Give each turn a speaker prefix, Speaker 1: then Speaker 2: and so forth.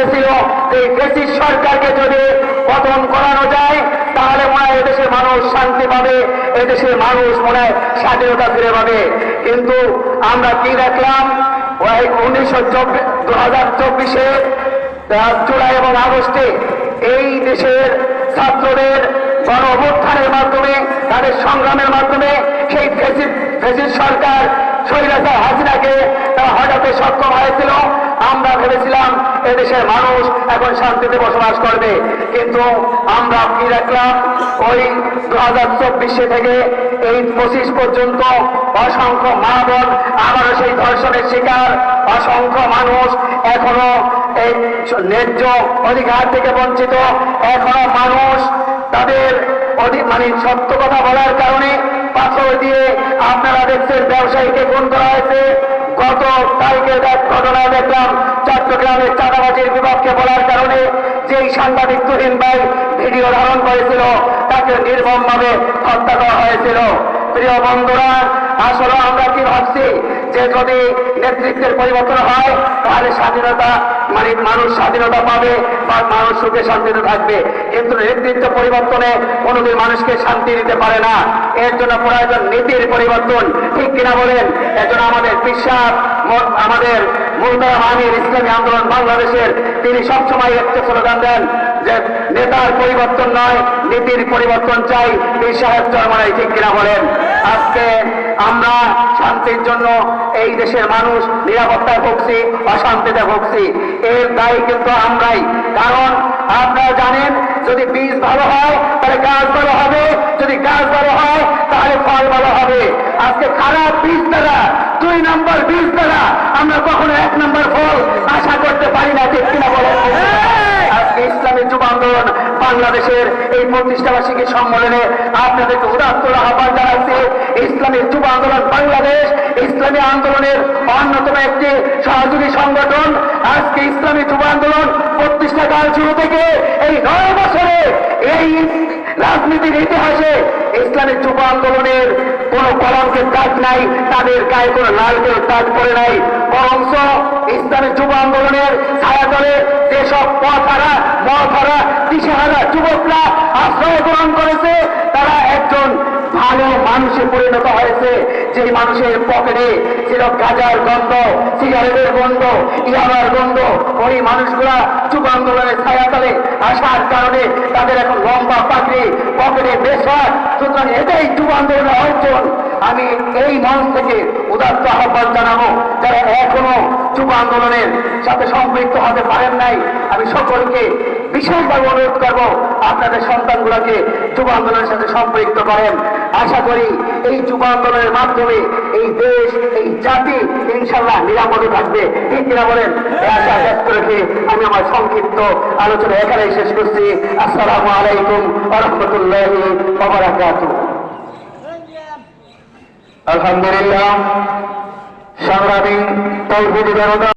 Speaker 1: ভেবেছিল যে ফেসিস সরকারকে যদি পতন করানো যায়, তাহলে মনে হয় এদেশের মানুষ শান্তি পাবে, এদেশের মানুষ মনে হয় স্বাধীনতা ফিরে পাবে। কিন্তু আমরা কি দেখলাম? ওই উনিশশো চব্বিশ দু হাজার চব্বিশে জুলাই এবং আগস্টে এই দেশের ছাত্রদের গণ অভ্যুত্থানের মাধ্যমে, তাদের সংগ্রামের মাধ্যমে সেই ফেসিস ফেসিস সরকার শৈলাসা হাসিনাকে তারা হঠাৎ সক্ষম হয়েছিল। আমরা ভেবেছিলাম এদেশের মানুষ এখন শান্তিতে বসবাস করবে। কিন্তু আমরা কি দেখলাম? ওই দু হাজার চব্বিশে থেকে এই পঁচিশ পর্যন্ত অসংখ্য মা বোন আবারও সেই ধর্ষণের শিকার, অসংখ্য মানুষ এখনও এই ন্যায্য অধিকার থেকে বঞ্চিত। এখনও মানুষ তাদের মানে সত্য কথা বলার কারণে পাথর দিয়ে আপনারা দেখছেন ব্যবসায়ীকে খুন করা হয়েছে। গত কালকে এক ঘটনা দেখলাম চট্টগ্রামের চাঁদাবাজির বিপক্ষে বলার কারণে যেই সাংবাদিক তুহিন ভাই ভিডিও ধারণ করেছিল, তাকে নির্মমভাবে হত্যা করা হয়েছিল। প্রিয় বন্ধুরা, আসলে আমরা কি ভাবছি? যে যদি নেতৃত্বের পরিবর্তন হয়, তাহলে স্বাধীনতা মানে মানুষ স্বাধীনতা পাবে বা মানুষ সুখে শান্তিতে থাকবে। কিন্তু নেতৃত্ব পরিবর্তনে কোনোদিন মানুষকে শান্তি দিতে পারে না। এর জন্য প্রয়োজন নীতির পরিবর্তন। ঠিক কিনা বলেন? এর জন্য আমাদের বিশ্বাস আমাদের মুলতারাম আমির ইসলামী আন্দোলন বাংলাদেশের তিনি সবসময় একটা স্লোগান দেন যে নেতার পরিবর্তন নয়, নীতির পরিবর্তন চাই। এই সাহেব ঠিক কিনা বলেন? আজকে আমরা শান্তির জন্য এই দেশের মানুষ নিরাপত্তায় ভুগছি, অশান্তিতে ভুগছি। এর দায়ী কিন্তু আমরাই। কারণ আপনারা জানেন, যদি বীজ ভালো হয়, তাহলে গাছ ভালো হবে। যদি গাছ ভালো হয়, তাহলে ফল ভালো হবে। আজকে খারাপ বীজ দ্বারা দুই নম্বর বীজ দ্বারা বাংলাদেশের এই প্রতিষ্ঠা বার্ষিকী সম্মেলনে আপনাদেরকে উদাত্ত আহ্বান জানাচ্ছি, ইসলামী যুব আন্দোলন বাংলাদেশ, ইসলামী আন্দোলনের অন্যতম একটি সহযোগী সংগঠন। আজকে ইসলামী যুব আন্দোলন প্রতিষ্ঠাকাল শুরু থেকে এই নয় বছরে এই রাজনীতির ইতিহাসে ইসলামী যুব আন্দোলনের কোন কলঙ্কের দাগ নাই, তাদের গায়ে কোনো লালকের দাগ পড়ে নাই। বরঞ্চ ইসলামী যুব আন্দোলনের যেসব পথহারা মহারা দিশেহারা যুবকরা আশ্রয় গ্রহণ করেছে। তারা একজন ভালো মানুষে পরিণত হয়েছে। যে মানুষের পকেটে ছিল গাজার গন্ধ, সিগারেটের গন্ধ, ইয়াবার গন্ধ, ওই মানুষগুলা যুব আন্দোলনের ছায়াতলে আসার কারণে তাদের এখন লম্বা পাকড়ি পকেটে বেসর সুতরাং এটাই যুব আন্দোলনের অর্জন। আমি এই মঞ্চ থেকে উদাত্ত আহ্বান জানাব। এখনও যুব আন্দোলনের সাথে সম্পৃক্ত হতে পারেন নাই। আমি সকলকে বিশেষভাবে অনুরোধ করব, আপনাদের সন্তানগুলোকে যুব আন্দোলনের সাথে সম্পৃক্ত করেন। আশা করি এই যুব আন্দোলনের মাধ্যমে এই দেশ, এই জাতি ইনশাল্লাহ নিরাপদে থাকবে। ঠিক বলেন? আশা ব্যক্ত রেখে আমি আমার সংক্ষিপ্ত আলোচনা এখানেই শেষ করছি। আসসালামু আলাইকুম আরহামতুল্লাহ আলহামদুলিল্লাহ। সংগ্রামী তৌহিদি জনতা।